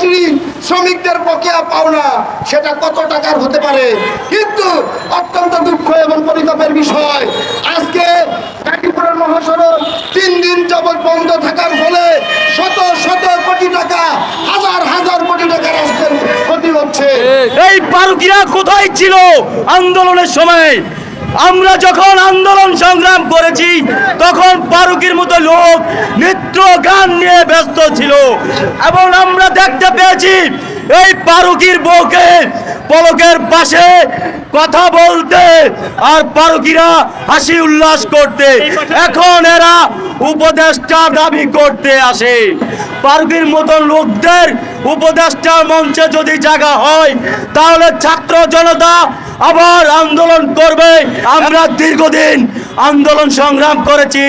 Factory শ্রমিকদের বকেয়া পাওনা, সেটা কত টাকার হতে পারে? কিন্তু অত্যন্ত দুঃখ এবং পরিতাপের বিষয়, আজকে গাজীপুরের মহাসড়ক তিন দিন যাবৎ বন্ধ থাকার ফলে শত শত কোটি টাকা, হাজার হাজার কোটি টাকা রাষ্ট্রের ক্ষতি হচ্ছে। এই পারুকিরা কোথায় ছিল আন্দোলনের সময়? আমরা যখন আন্দোলন সংগ্রাম করেছি, তখন পারুকির মতো লোক নৃত্য গান নিয়ে ব্যস্ত ছিল। এবং আমরা দেখতে পেয়েছি, এই পারুকির বউকে পলকের পাশে কথা বলতে আর পারুকিরা হাসি উল্লাস করতে। এখন এরা উপদেষ্টা দাবি করতে আসে। পারুকির মতন লোকদের উপদেষ্টা মঞ্চে যদি জায়গা হয়, তাহলে ছাত্র জনতা আবার আন্দোলন করবে। আমরা দীর্ঘদিন আন্দোলন সংগ্রাম করেছি,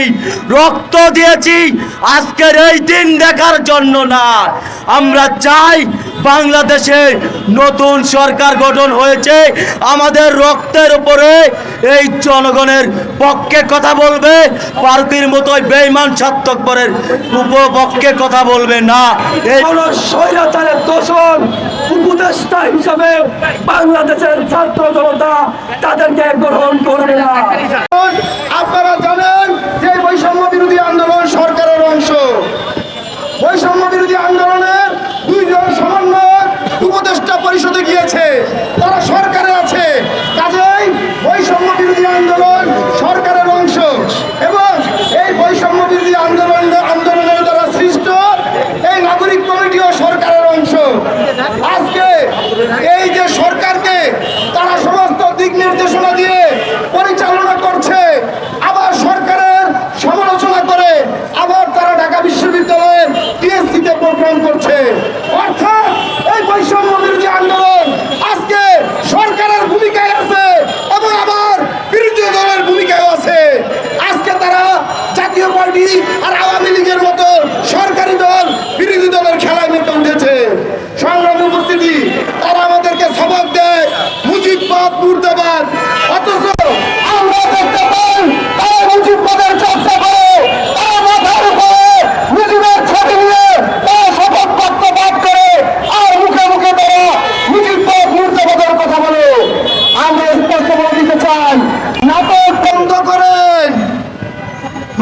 রক্ত দিয়েছি, আজকের এই দিন দেখার জন্য না। আমরা চাই বাংলাদেশে নতুন সরকার গঠন হয়েছে। আমাদের রক্তের উপরে এই জনগণের পক্ষে কথা বলবে। পার্কির মতোই বেইমান স্বার্থকরের উপপক্ষে কথা বলবে না। এই স্বৈরাচারের দোষণ উপদেষ্টা হিসাবে বাংলাদেশের ছাত্র জনতা তাদেরকে গ্রহণ করবে না আপনারা জানেন যে বৈষম্য বিরোধী আন্দোলন সরকারের অংশ বৈষম্য বিরোধী আন্দোলনের দুইজন সমন্বয় উপদেষ্টা পরিষদে গিয়েছে তারা সরকারে আছে কাজেই বৈষম্য বিরোধী আন্দোলন সরকারের অংশ এবং এই বৈষম্য বিরোধী আন্দোলন আন্দোলনের দ্বারা সৃষ্ট এই নাগরিক কমিটিও সরকারের অংশ আজকে এই যে সরকারকে তারা সমস্ত দিক নির্দেশনা দিয়ে পরিচালনা করছে আবার সরকারের সমালোচনা করে আবার তারা ঢাকা বিশ্ববিদ্যালয়ের টিএসসিতে প্রোগ্রাম করছে অর্থাৎ এই বৈষম্য বিরোধী আন্দোলন আজকে সরকারের ভূমিকায় আছে এবং আবার বিরোধী দলের ভূমিকায় আছে আজকে তারা জাতীয় পার্টি আর আওয়ামী লীগের মতো সরকারি দল বিরোধী দলের খেলায় মেতে উঠেছে সংগ্রামী উপস্থিতি তারা আমাদেরকে সবক দেয় মুজিববাদ মুর্দাবাদ অথচ আমরা দেখতে পাই তারা মুজিববাদের চর্চা করে তারা মাথার উপরে মুজিবের ছবি নিয়ে তারা শপথ বাক্য পাঠ করে আর মুখে মুখে তারা মুজিববাদ মুর্দাবাদের কথা বলে আমরা স্পষ্ট বলে দিতে চাই নাটক বন্ধ করেন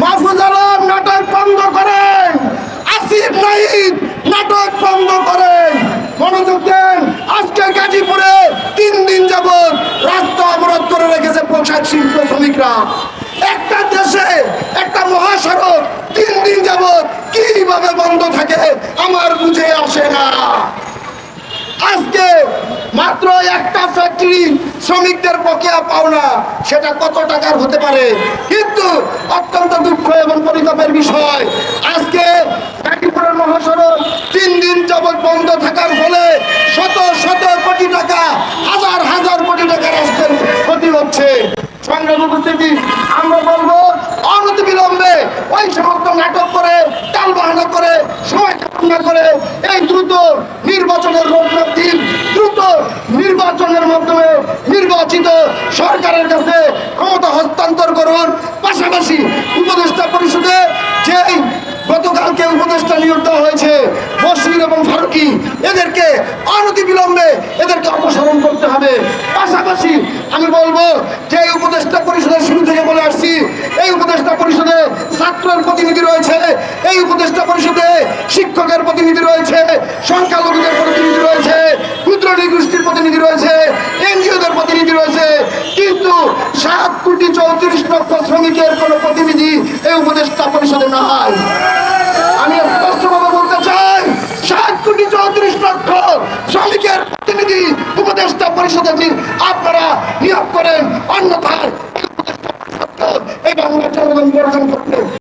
মাহফুজ আলম নাটক বন্ধ করেন আসিফ নাইদ নাটক বন্ধ করেন মনোযোগ দেন আজকে গাজীপুরে তিন দিন যাবত রাস্তা অবরোধ করে রেখেছে পোশাক শিল্প শ্রমিকরা, একটা দেশে, একটা মহাসড়ক, তিন দিন যাবত কীভাবে বন্ধ থাকে আমার বুঝে আসে না। আজকে মাত্র একটা ফ্যাক্টরি শ্রমিকদের বকেয়া পাওনা, সেটা কত টাকার হতে পারে? কিন্তু অত্যন্ত দুঃখ এবং পরিতাপের বিষয়, আজকে গাজীপুরের মহাসড়ক তিন দিন যাবৎ বন্ধ থাকার ফলে শত শত কোটি টাকা, হাজার হাজার ক্ষতি হচ্ছে সংগ্রাম উপস্থিতি আমরা বলব অনতি বিলম্বে ওই সমস্ত নাটক করে টাল বাহানা করে, সময় কামনা করে এই দ্রুত নির্বাচনের রোডম্যাপ দিন, দ্রুত নির্বাচনের মাধ্যমে নির্বাচিত সরকারের কাছে ক্ষমতা হস্তান্তর করুন। পাশাপাশি উপদেষ্টা পরিষদে যেই গতকালকে উপদেষ্টা নিয়োগ দেওয়া হয়েছে, বশির এবং ফারুকি, এদেরকে অনতি বিলম্বে এদেরকে অপসারণ করতে হবে। পাশাপাশি আমি বলব, যে উপদেষ্টা পরিষদের শুরু থেকে বলে আসছি, এই উপদেষ্টা পরিষদে ছাত্রের প্রতিনিধি রয়েছে, এই উপদেষ্টা পরিষদে শিক্ষকের প্রতিনিধি রয়েছে, সংখ্যালঘুদের প্রতিনিধি রয়েছে ক্ষুদ্র নৃগোষ্ঠীর প্রতিনিধি রয়েছে, এনজিওদের প্রতিনিধি রয়েছে, কিন্তু সাত কোটি চৌত্রিশ লক্ষ শ্রমিকের কোনো প্রতিনিধি এই উপদেষ্টা পরিষদে নাই। আমি স্পষ্টভাবে বলতে চাই, সাত কোটি চৌত্রিশ লক্ষ শ্রমিকের প্রতিনিধি উপদেষ্টা পরিষদে আপনারা নিয়োগ করেন অন্যথায় এই বাংলা জনগণ বর্জন করতে।